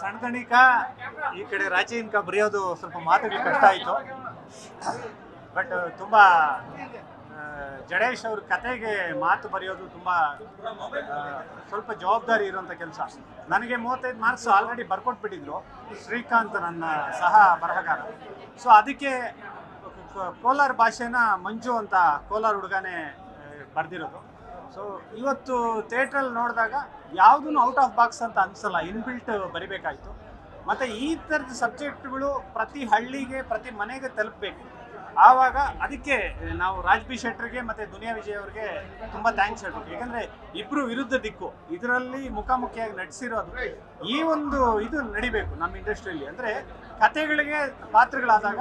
ಸಣ್ಣದಣಿಕ ಈ ಕಡೆ ರಾಚೀನ್ಕ ಬರೆಯೋದು ಸ್ವಲ್ಪ ಮಾತುಗಳು ಕಷ್ಟ ಆಯಿತು. ಬಟ್ ತುಂಬ ಜಡೇಶ್ ಅವ್ರ ಕತೆಗೆ ಮಾತು ಬರೆಯೋದು ತುಂಬ ಸ್ವಲ್ಪ ಜವಾಬ್ದಾರಿ ಇರುವಂಥ ಕೆಲಸ. ನನಗೆ ಮೂವತ್ತೈದು ಮಾರ್ಕ್ಸ್ ಆಲ್ರೆಡಿ ಬರ್ಕೊಟ್ಬಿಟ್ಟಿದ್ರು. ಶ್ರೀಕಾಂತ್ ನನ್ನ ಸಹ ಬರಹಗಾರ. ಸೊ ಅದಕ್ಕೆ ಕೋಲಾರ ಭಾಷೆನ ಮಂಜು ಅಂತ ಕೋಲಾರ ಹುಡುಗನೇ ಬರೆದಿರೋದು. ಸೊ ಇವತ್ತು ಥಿಯೇಟ್ರಲ್ಲಿ ನೋಡಿದಾಗ ಯಾವುದೂ ಔಟ್ ಆಫ್ ಬಾಕ್ಸ್ ಅಂತ ಅನಿಸಲ್ಲ ಇನ್ಬಿಲ್ಟ್ ಬರಿಬೇಕಾಯಿತು. ಮತ್ತು ಈ ಥರದ ಸಬ್ಜೆಕ್ಟ್ಗಳು ಪ್ರತಿ ಹಳ್ಳಿಗೆ, ಪ್ರತಿ ಮನೆಗೆ ತಲುಪಬೇಕು. ಆವಾಗ ಅದಕ್ಕೆ ನಾವು ರಾಜ್ ಬಿ ಶೆಟ್ಟರ್ಗೆ ಮತ್ತು ದುನಿಯಾ ವಿಜಯ್ ಅವ್ರಿಗೆ ತುಂಬ ಥ್ಯಾಂಕ್ಸ್ ಹೇಳ್ಬೇಕು. ಯಾಕಂದರೆ ಇಬ್ಬರು ವಿರುದ್ಧ ದಿಕ್ಕು. ಇದರಲ್ಲಿ ಮುಖಾಮುಖಿಯಾಗಿ ನಡೆಸಿರೋದು ಈ ಒಂದು ಇದು ನಡಿಬೇಕು ನಮ್ಮ ಇಂಡಸ್ಟ್ರಿಯಲ್ಲಿ ಅಂದರೆ ಕತೆಗಳಿಗೆ ಪಾತ್ರಗಳಾದಾಗ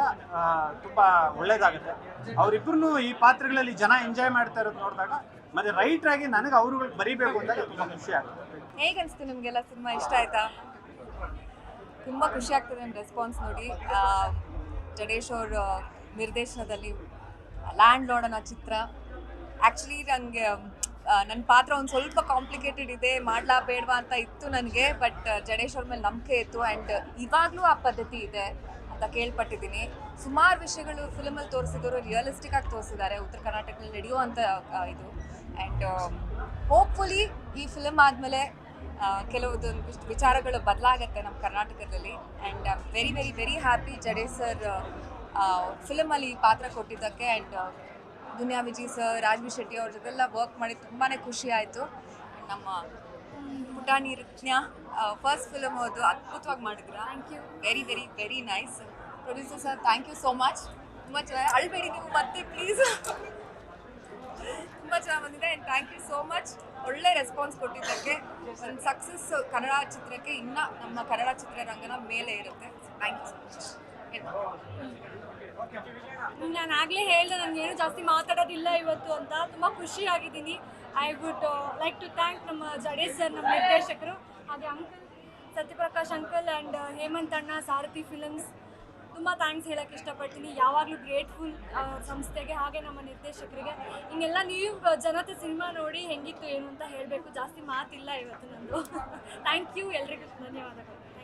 ತುಂಬ ಒಳ್ಳೆಯದಾಗುತ್ತೆ ಅವರಿಬ್ಬರು ಈ ಪಾತ್ರಗಳಲ್ಲಿ ಜನ ಎಂಜಾಯ್ ಮಾಡ್ತಾ ಇರೋದು ನೋಡಿದಾಗ ಮತ್ತು ರೈಟರ್ ಆಗಿ ನನಗೆ ಅವರುಗಳು ಬರೀಬೇಕು ಅಂತ ತುಂಬಾ ಖುಷಿ ಆಗುತ್ತೆ ಹೇಗೆ ಅನಿಸ್ತು ನಿಮಗೆಲ್ಲ ಸಿನಿಮಾ? ಇಷ್ಟ ಆಯ್ತಾ? ತುಂಬ ಖುಷಿ ಆಗ್ತದೆ ನಿಮ್ಮ ರೆಸ್ಪಾನ್ಸ್ ನೋಡಿ. ಜಡೇಶ್ ಅವರ ನಿರ್ದೇಶನದಲ್ಲಿ ಲ್ಯಾಂಡ್ ಲಾರ್ಡ್ ಅನ್ನೋ ಚಿತ್ರ. ಆ್ಯಕ್ಚುಲಿ ನನಗೆ ನನ್ನ ಪಾತ್ರ ಒಂದು ಸ್ವಲ್ಪ ಕಾಂಪ್ಲಿಕೇಟೆಡ್ ಇದೆ, ಮಾಡ್ಲಾ ಬೇಡವಾ ಅಂತ ಇತ್ತು ನನಗೆ ಬಟ್ ಜಡೇಶ್ ಅವ್ರ ಮೇಲೆ ನಂಬಿಕೆ ಇತ್ತು ಆ್ಯಂಡ್ ಇವಾಗಲೂ ಆ ಪದ್ಧತಿ ಇದೆ ಅಂತ ಕೇಳ್ಪಟ್ಟಿದ್ದೀನಿ. ಸುಮಾರು ವಿಷಯಗಳು ಫಿಲಮಲ್ಲಿ ತೋರಿಸಿದ್ರು ರಿಯಲಿಸ್ಟಿಕ್ ಆಗಿ ತೋರಿಸಿದ್ದಾರೆ, ಉತ್ತರ ಕರ್ನಾಟಕದಲ್ಲಿ ನಡೆಯುವಂಥ ಇದು. ಆ್ಯಂಡ್ ಹೋಪ್ಫುಲಿ ಈ ಫಿಲಮ್ ಆದಮೇಲೆ ಕೆಲವೊಂದು ವಿಚಾರಗಳು ಬದಲಾಗತ್ತೆ ನಮ್ಮ ಕರ್ನಾಟಕದಲ್ಲಿ. And I am very very very happy Jade sir ಫಿಲಮಲ್ಲಿ ಪಾತ್ರ ಕೊಟ್ಟಿದ್ದಕ್ಕೆ. ಆ್ಯಂಡ್ ದುನಿಯಾ ವಿಜಿ ಸರ್ ರಾಜ್ವಿ ಶೆಟ್ಟಿ ಅವ್ರ ಜೊತೆಲ್ಲ ವರ್ಕ್ ಮಾಡಿ ತುಂಬಾ ಖುಷಿ ಆಯಿತು. ನಮ್ಮ ಪುಟಾಣಿ ರತ್ನ ಫಸ್ಟ್ ಫಿಲಮ್ ಅದು ಅದ್ಭುತವಾಗಿ ಮಾಡಿದ್ರು. Thank you very very very nice producer sir thank you so much ತುಂಬ ಚೆನ್ನಾಗಿ ಅಳ್ಬೇಡಿ ನೀವು ಮತ್ತೆ ಪ್ಲೀಸ್ ಚೆನ್ನಾಗಿ ಬಂದಿದೆ and thank you so much ಒಳ್ಳೆ ರೆಸ್ಪಾನ್ಸ್ ಕೊಟ್ಟಿದ್ದಕ್ಕೆ. ಒಂದು ಸಕ್ಸಸ್ ಕನ್ನಡ ಚಿತ್ರಕ್ಕೆ ಇನ್ನೂ ನಮ್ಮ ಕನ್ನಡ ಚಿತ್ರರಂಗನ ಮೇಲೆ ಇರುತ್ತೆ. ಥ್ಯಾಂಕ್ ಯು ಸೊ ಮಚ್ ನಾನು ಆಗಲೇ ಹೇಳಿದೆ, ನನಗೆ ಏನು ಜಾಸ್ತಿ ಮಾತಾಡೋದಿಲ್ಲ ಇವತ್ತು ಅಂತ. ತುಂಬ ಖುಷಿಯಾಗಿದ್ದೀನಿ. I would like to thank ನಮ್ಮ ಜಡೇಶ್ ಸರ್ ನಮ್ಮ ನಿರ್ದೇಶಕರು, ಹಾಗೆ uncle Satyaprakash uncle and Hemanth ಅಣ್ಣ, ಸಾರಥಿ ಫಿಲಮ್ಸ್ ತುಂಬ ಥ್ಯಾಂಕ್ಸ್ ಹೇಳೋಕ್ಕೆ ಇಷ್ಟಪಡ್ತೀನಿ. ಯಾವಾಗಲೂ ಗ್ರೇಟ್ಫುಲ್ ಸಂಸ್ಥೆಗೆ ಹಾಗೆ ನಮ್ಮ ನಿರ್ದೇಶಕರಿಗೆ. ಹಿಂಗೆಲ್ಲ ನೀವು ಜನತೆ ಸಿನಿಮಾ ನೋಡಿ ಹೆಂಗಿತ್ತು, ಏನು ಅಂತ ಹೇಳಬೇಕು. ಜಾಸ್ತಿ ಮಾತಿಲ್ಲ ಇವತ್ತು ನಂದು. ಥ್ಯಾಂಕ್ ಯು ಎಲ್ರಿಗೂ ಧನ್ಯವಾದಗಳು.